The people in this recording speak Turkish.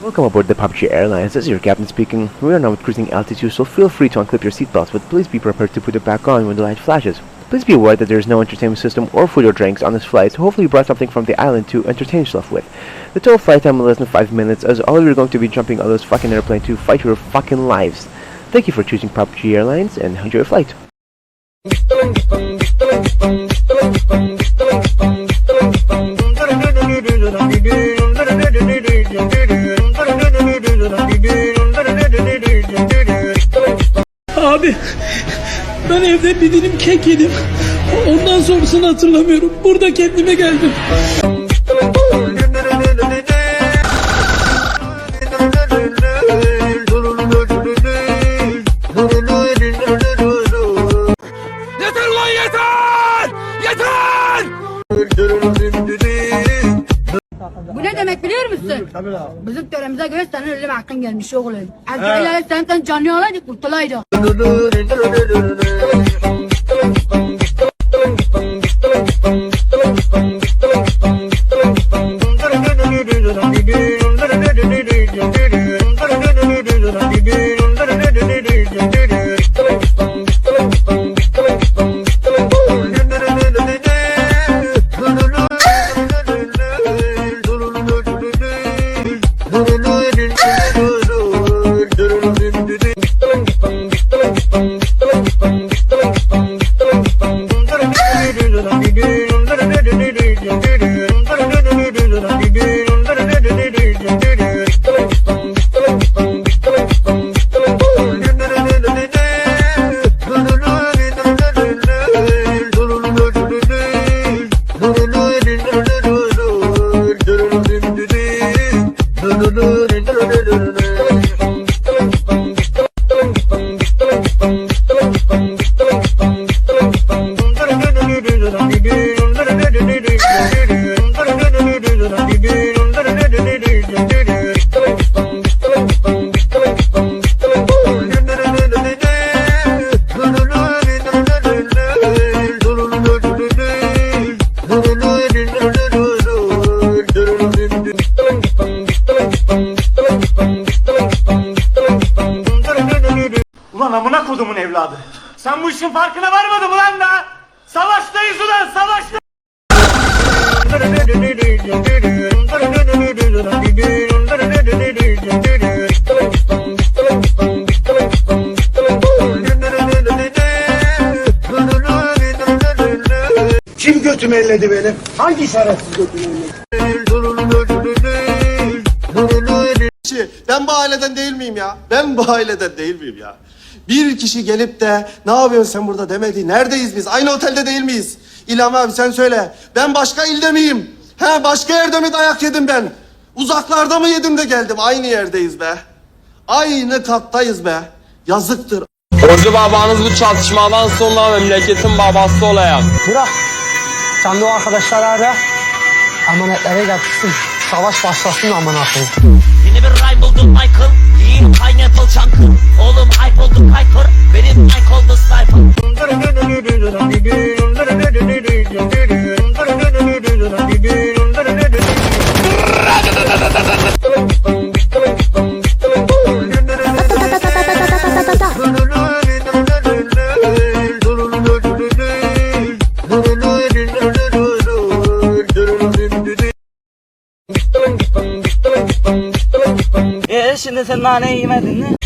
Welcome aboard the PUBG Airlines. This is your captain speaking. We are now at cruising altitude, so feel free to unclip your seatbelts, but please be prepared to put it back on when the light flashes. Please be aware that there is no entertainment system or food or drinks on this flight, so hopefully you brought something from the island to entertain yourself with. The total flight time is less than 5 minutes, as all of you are going to be jumping on those fucking airplane to fight your fucking lives. Thank you for choosing PUBG Airlines, and enjoy your flight. Abi ben evde bir dilim kek yedim. Ondan sonrasını hatırlamıyorum. Burada kendime geldim. Yeter lan yeter! Yeter! Biliyor musun? Bizim töremize göre senin ölüm hakkın gelmiş oğlum. Azrail'e senden canlı olaydı kurtulaydı. Ulan amına kodumun evladı. Sen bu işin farkına varmadın mı lan da? Savaştayız ulan savaşta. Kim götümü elledi benim? Hangi şerefsiz götümü kişi. Ben bu aileden değil miyim ya? Ben bu aileden değil miyim ya? Bir kişi gelip de ne yapıyorsun sen burada demedi. Neredeyiz biz? Aynı otelde değil miyiz? İlham abi sen söyle. Ben başka ilde miyim? He başka yerde mi dayak yedim ben? Uzaklarda mı yedim de geldim? Aynı yerdeyiz be. Aynı kattayız be. Yazıktır. Orcu babanız bu çatışmadan sonra memleketin babası olacak. Bırak. Sen de o arkadaşlar ara. Emanetleri getirsin. Savaş başlasın aman akıyım. Yeni bir rhyme buldum Michael pineapple chunk'ı Oğlum hype oldum hyper Benim mic oldu sniper şimdi sen naneyi yemedin mi?